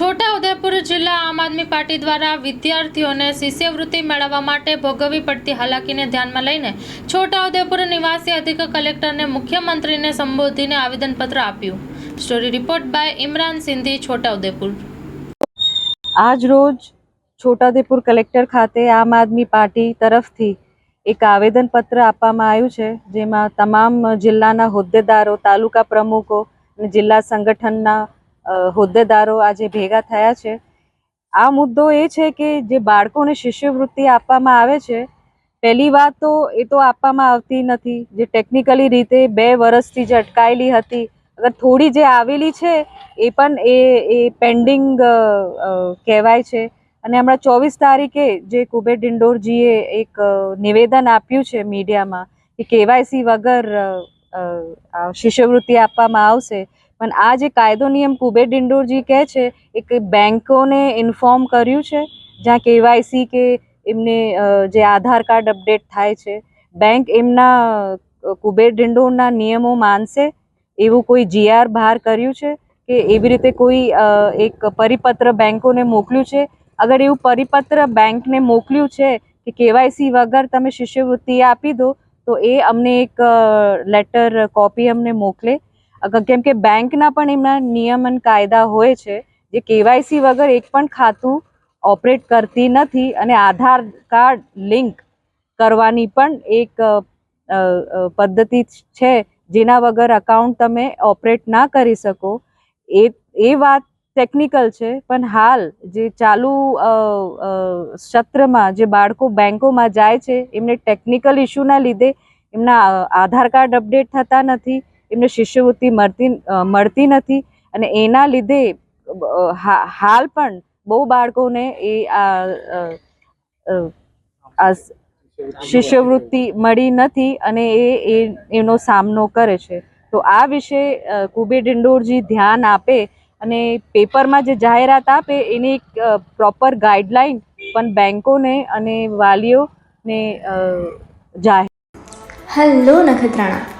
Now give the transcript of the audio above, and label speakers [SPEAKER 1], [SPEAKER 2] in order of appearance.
[SPEAKER 1] છોટાઉદેપુર જિલ્લા આમ આદમી પાર્ટી દ્વારા વિદ્યાર્થીઓને શિષ્યવૃત્તિ મેળવવા માટે ભોગવવી પડતી હાલાકીને ધ્યાનમાં લઈને છોટા ઉદેપુર નિવાસી અધિક કલેક્ટરને મુખ્યમંત્રીને સંબોધીને આવેદનપત્ર આપ્યું. Story report by Imran Sindhi Chhota Udepur
[SPEAKER 2] આજ રોજ છોટાઉદેપુર કલેક્ટર ખાતે આમ આદમી પાર્ટી તરફથી એક આવેદનપત્ર આપવામાં આવ્યું છે, જેમાં તમામ જિલ્લાના હોદ્દેદારો, તાલુકા પ્રમુખો અને જિલ્લા સંગઠનના હોદ્દેદારો આજે ભેગા થયા છે. આ મુદ્દો એ છે કે જે બાળકોને શિષ્યવૃત્તિ આપવામાં આવે છે, પહેલી વાત તો એ તો આપવામાં આવતી નથી. જે ટેકનિકલી રીતે બે વર્ષથી જે અટકાયેલી હતી, અગર થોડી જે આવેલી છે, એ પણ એ એ પેન્ડિંગ કહેવાય છે. અને હમણાં ચોવીસ તારીખે જે કુબેર ડિંડોરજીએ એક નિવેદન આપ્યું છે મીડિયામાં કે કેવાયસી વગર શિષ્યવૃત્તિ આપવામાં આવશે પણ આ જે કાયદો નિયમ કુબેર ડિંડોરજી કહે છે, એ બેંકોને ઇન્ફોર્મ કર્યું છે, જ્યાં કેવાયસી કે એમને જે આધાર કાર્ડ અપડેટ થાય છે, બેંક એમના કુબેર ડિંડોરના નિયમો માનશે, એવું કોઈ જીઆર બહાર કર્યું છે કે એવી રીતે કોઈ એક પરિપત્ર બેંકોને મોકલ્યું છે? અગર એવું પરિપત્ર બેંકને મોકલ્યું છે કે કેવાયસી વગર તમે શિષ્યવૃત્તિ આપી દો, તો એ અમને એક લેટર કોપી અમને મોકલે કેમ કે બેંકના પણ એમના નિયમન કાયદા હોય છે, જે કેવાયસી વગર એક પણ ખાતું ઓપરેટ કરતી નથી અને આધાર કાર્ડ લિંક કરવાની પણ એક પદ્ધતિ છે, જેના વગર અકાઉન્ટ તમે ઓપરેટ ના કરી શકો. એ એ વાત ટેકનિકલ છે, પણ હાલ જે ચાલુ સત્રમાં જે બાળકો બેંકોમાં જાય છે, એમને ટેકનિકલ ઇસ્યુના લીધે એમના આધાર કાર્ડ અપડેટ થતા નથી. એમને શિષ્યવૃત્તિ મળતી મળતી નથી અને એના લીધે હાલ પણ બહુ બાળકોને એ આ શિષ્યવૃત્તિ મળી નથી અને એ એનો સામનો કરે છે. તો આ વિશે કુબેર ડિંડોરજી ધ્યાન આપે અને પેપરમાં જે જાહેરાત આપે એની એક પ્રોપર ગાઈડલાઈન પણ બેંકોને અને વાલીઓને જાહેર
[SPEAKER 3] હેલો નખત્રાણા.